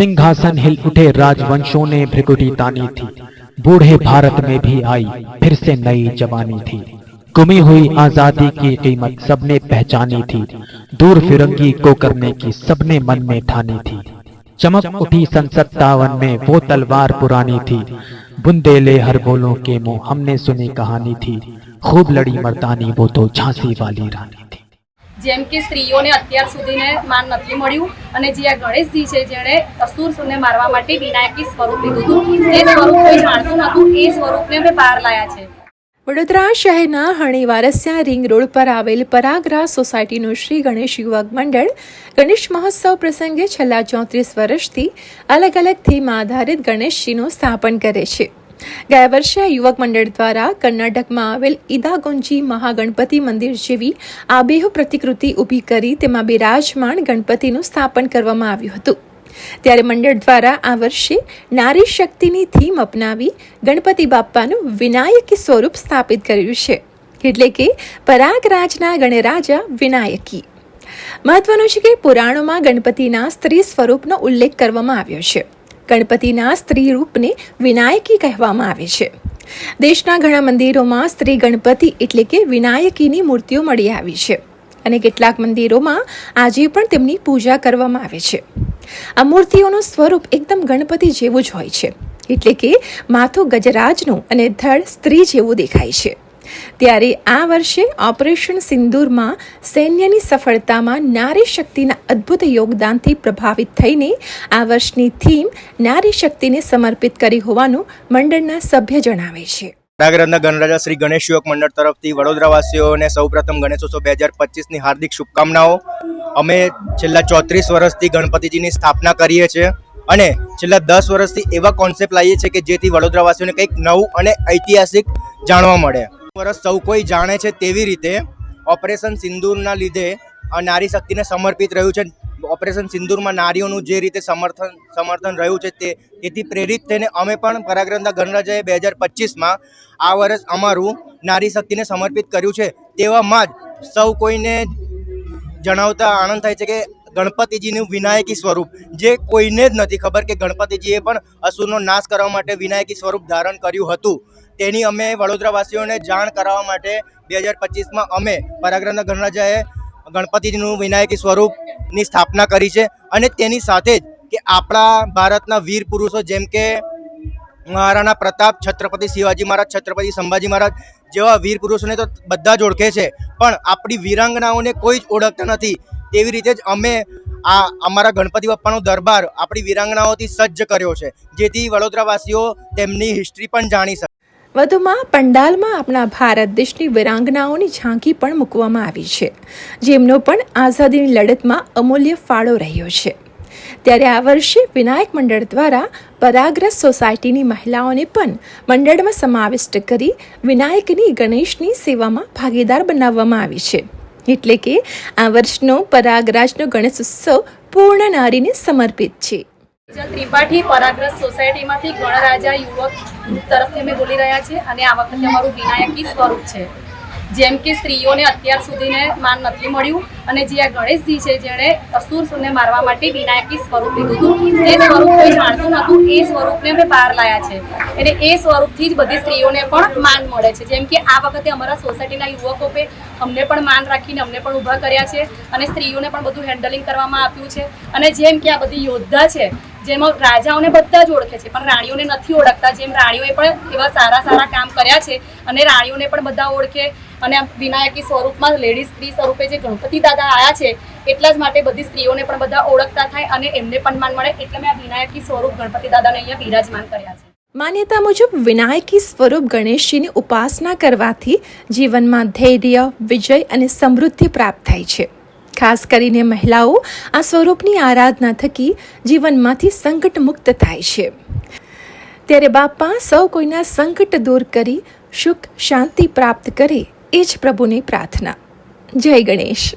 सिंहासन हिल उठे राजवंशों ने भ्रिकुटी तानी थी। बूढ़े भारत में भी आई, फिर से नई जवानी थी। गुमी हुई आज़ादी की कीमत सबने पहचानी थी। दूर फिरंगी को करने की सबने मन में ठानी थी। चमक उठी सन सत्तावन में वो तलवार पुरानी थी। बुंदेले हर बोलों के मुँह, हमने सुनी कहानी थी। खूब लड़ी मर्दानी, वो तो झांसी वाली रानी। જેમ કે સ્ત્રીઓને અત્યાર સુધીને માન નથી મળ્યું અને જે આ ગણેશજી છે જેણે અસુરને મારવા માટે વિનાયકી સ્વરૂપ લીધું હતું જે સ્વરૂપ કોઈ જાણતું નહોતું, એ સ્વરૂપને અમે બહાર લાયા છે. વડોદરા શહેરના હણીવારસિયા રિંગ રોડ પર આવેલ પરાગરા સોસાયટીનું શ્રી ગણેશ યુવક મંડળ ગણેશ મહોત્સવ પ્રસંગે છેલ્લા ચોત્રીસ વર્ષથી અલગ અલગ થીમ આધારિત ગણેશજીનું સ્થાપન કરે છે. ગયા વર્ષે આ યુવક મંડળ દ્વારા કર્ણાટકમાં આવેલ ઈદાગુંજી મહાગણપતિ મંદિર જેવી આબેહ પ્રતિકૃતિ ઊભી કરી તેમાં બિરાજમાન ગણપતિનું સ્થાપન કરવામાં આવ્યું હતું. ત્યારે મંડળ દ્વારા આ વર્ષે નારી શક્તિની થીમ અપનાવી ગણપતિ બાપ્પાનું વિનાયકી સ્વરૂપ સ્થાપિત કર્યું છે. એટલે કે પરાગરાજના ગણરાજા વિનાયકી. મહત્વનું છે કે પુરાણોમાં ગણપતિના સ્ત્રી સ્વરૂપનો ઉલ્લેખ કરવામાં આવ્યો છે. ગણપતિના સ્ત્રી રૂપને વિનાયકી કહેવામાં આવે છે. દેશના ઘણા મંદિરોમાં સ્ત્રી ગણપતિ એટલે કે વિનાયકીની મૂર્તિઓ મળી આવી છે અને કેટલાક મંદિરોમાં આજે પણ તેમની પૂજા કરવામાં આવે છે. આ મૂર્તિઓનું સ્વરૂપ એકદમ ગણપતિ જેવું જ હોય છે. એટલે કે માથું ગજરાજનું અને ધડ સ્ત્રી જેવું દેખાય છે. ત્યારે આ વર્ષે ઓપરેશન સિંદૂરમાં સૈન્યની સફળતામાં નારી શક્તિના અદ્ભુત યોગદાનથી પ્રભાવિત થઈને આ વર્ષની થીમ નારી શક્તિને સમર્પિત કરી હોવાનું મંડળના સભ્ય જણાવે છે. નાગરાજના ગણરાજા શ્રી ગણેશ યુવક મંડળ તરફથી વડોદરાવાસીઓને સૌપ્રથમ ગણેશોત્સવ બે હજાર પચીસની હાર્દિક શુભકામનાઓ. અમે છેલ્લા ચોત્રીસ વર્ષથી ગણપતિજીની સ્થાપના કરીએ છીએ અને છેલ્લા દસ વર્ષથી એવા કોન્સેપ્ટ લાવીએ છીએ કે જેથી વડોદરાવાસીઓને કંઈક નવું અને ઐતિહાસિક જાણવા મળે. વર્ષ સૌ કોઈ જાણે છે તેવી રીતે ઓપરેશન સિંદૂરના લીધે નારી શક્તિને સમર્પિત રહ્યું છે. ઓપરેશન સિંદૂરમાં નારીઓનું જે રીતે સમર્થન સમર્થન રહ્યું છે તે, તેથી પ્રેરિત થઈને અમે પણ પરાગ્રંથા ગણરાજાએ બે હજાર પચીસમાં આ વર્ષ અમારું નારી શક્તિને સમર્પિત કર્યું છે. તેવામાં જ સૌ કોઈને જણાવતા આનંદ થાય છે કે ગણપતિજીનું વિનાયકી સ્વરૂપ, જે કોઈને જ નથી ખબર કે ગણપતિજીએ પણ અસુરનો નાશ કરવા માટે વિનાયકી સ્વરૂપ ધારણ કર્યું હતું. તેની અમે વડોદરાવાસીઓને જાણ કરાવવા માટે બે હજાર પચીસમાં અમે પરાગ્રંથ ગણરાજાએ ગણપતિજીનું વિનાયકી સ્વરૂપની સ્થાપના કરી છે અને તેની સાથે જ કે આપણા ભારતના વીર પુરુષો જેમ કે મહારાણા પ્રતાપ, છત્રપતિ શિવાજી મહારાજ, છત્રપતિ સંભાજી મહારાજ જેવા વીર પુરુષોને તો બધા જ ઓળખે છે. પણ આપણી વીરાંગનાઓને કોઈ જ ઓળખતા નથી. તેવી રીતે જ અમે આ અમારા ગણપતિ બાપ્પાનો દરબાર આપણી વીરાંગનાઓથી સજ્જ કર્યો છે, જેથી વડોદરાવાસીઓ તેમની હિસ્ટ્રી પણ જાણી શકે. વધુમાં પંડાલમાં આપણા ભારત દેશની વિરાંગનાઓની ઝાંકી પણ મૂકવામાં આવી છે, જેમનો પણ આઝાદીની લડતમાં અમૂલ્ય ફાળો રહ્યો છે. ત્યારે આ વર્ષે વિનાયક મંડળ દ્વારા પરાગ્રસ્ત સોસાયટીની મહિલાઓને પણ મંડળમાં સમાવિષ્ટ કરી વિનાયકની ગણેશની સેવામાં ભાગીદાર બનાવવામાં આવી છે. એટલે કે આ વર્ષનો પરાગરાજનો ગણેશ ઉત્સવ પૂર્ણ નારીને સમર્પિત છે. ત્રિપાઠી પરાગ્રસ્ત સોસાયટીમાંથી ગણરાજા યુવક તરફથી અમે બોલી રહ્યા છીએ અને આ વખતે અમારું વિનાયકી સ્વરૂપ છે. જેમ કે સ્ત્રીઓને અત્યાર સુધીને માન નથી મળ્યું અને જે આ ગણેશજી છે જેણે અસુરને મારવા માટે વિનાયકી સ્વરૂપ લીધું હતું જે સ્વરૂપ કોઈ જાણતું નહોતું, એ સ્વરૂપને અમે બહાર લાયા છે. એટલે એ સ્વરૂપથી જ બધી સ્ત્રીઓને પણ માન મળે છે. જેમ કે આ વખતે અમારા સોસાયટીના યુવકો પે અમને પણ માન રાખીને અમને પણ ઊભા કર્યા છે અને સ્ત્રીઓને પણ બધું હેન્ડલિંગ કરવામાં આપ્યું છે. અને જેમ કે આ બધી યોદ્ધા છે જેમાં રાજાઓને બધા જ ઓળખે છે, પણ રાણીઓને નથી ઓળખતા. જેમ રાણીઓએ પણ એવા સારા સારા કામ કર્યા છે અને રાણીઓને પણ બધા ઓળખે અને વિનાયકી સ્વરૂપમાં લેડીઝ સ્ત્રી સ્વરૂપે જે ગણપતિ દાદા આવ્યા છે, એટલા જ માટે બધી સ્ત્રીઓને પણ બધા ઓળખતા થાય અને એમને પણ માન મળે. એટલે મેં આ વિનાયકી સ્વરૂપ ગણપતિ દાદાને અહીંયા બિરાજમાન કર્યા છે. માન્યતા મુજબ વિનાયકી સ્વરૂપ ગણેશજીની ઉપાસના કરવાથી જીવનમાં ધૈર્ય, વિજય અને સમૃદ્ધિ પ્રાપ્ત થાય છે. ખાસ કરીને મહિલાઓ આ સ્વરૂપની આરાધના થકી જીવનમાંથી સંકટ મુક્ત થાય છે. ત્યારે બાપા સૌ કોઈના સંકટ દૂર કરી સુખ, શાંતિ પ્રાપ્ત કરે એ જ પ્રભુની પ્રાર્થના. જય ગણેશ.